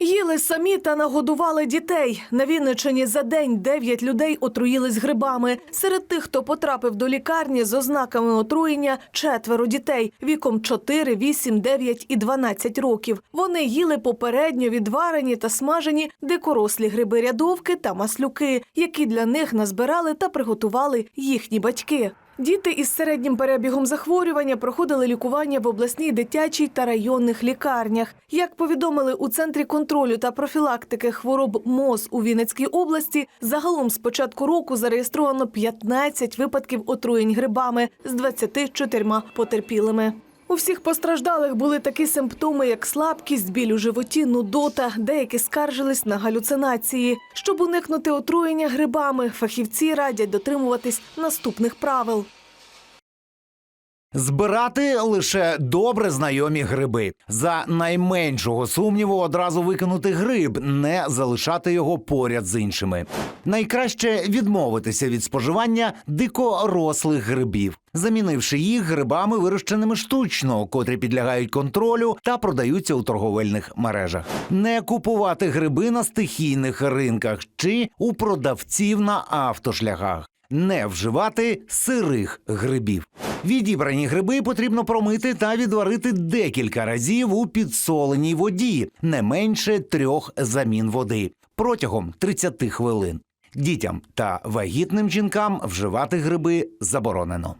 Їли самі та нагодували дітей. На Вінниччині за день дев'ять людей отруїлись грибами. Серед тих, хто потрапив до лікарні з ознаками отруєння, четверо дітей віком 4, 8, 9 і 12 років. Вони їли попередньо відварені та смажені дикорослі гриби рядовки та маслюки, які для них назбирали та приготували їхні батьки. Діти із середнім перебігом захворювання проходили лікування в обласній дитячій та районних лікарнях. Як повідомили у центрі контролю та профілактики хвороб МОЗ у Вінницькій області, загалом з початку року зареєстровано 15 випадків отруєнь грибами з 24 потерпілими. У всіх постраждалих були такі симптоми, як слабкість, біль у животі, нудота. Деякі скаржились на галюцинації. Щоб уникнути отруєння грибами, фахівці радять дотримуватись наступних правил. Збирати лише добре знайомі гриби. За найменшого сумніву одразу викинути гриб, не залишати його поряд з іншими. Найкраще відмовитися від споживання дикорослих грибів, замінивши їх грибами, вирощеними штучно, котрі підлягають контролю та продаються у торговельних мережах. Не купувати гриби на стихійних ринках чи у продавців на автошляхах. Не вживати сирих грибів. Відібрані гриби потрібно промити та відварити декілька разів у підсоленій воді, не менше трьох замін води протягом 30 хвилин. Дітям та вагітним жінкам вживати гриби заборонено.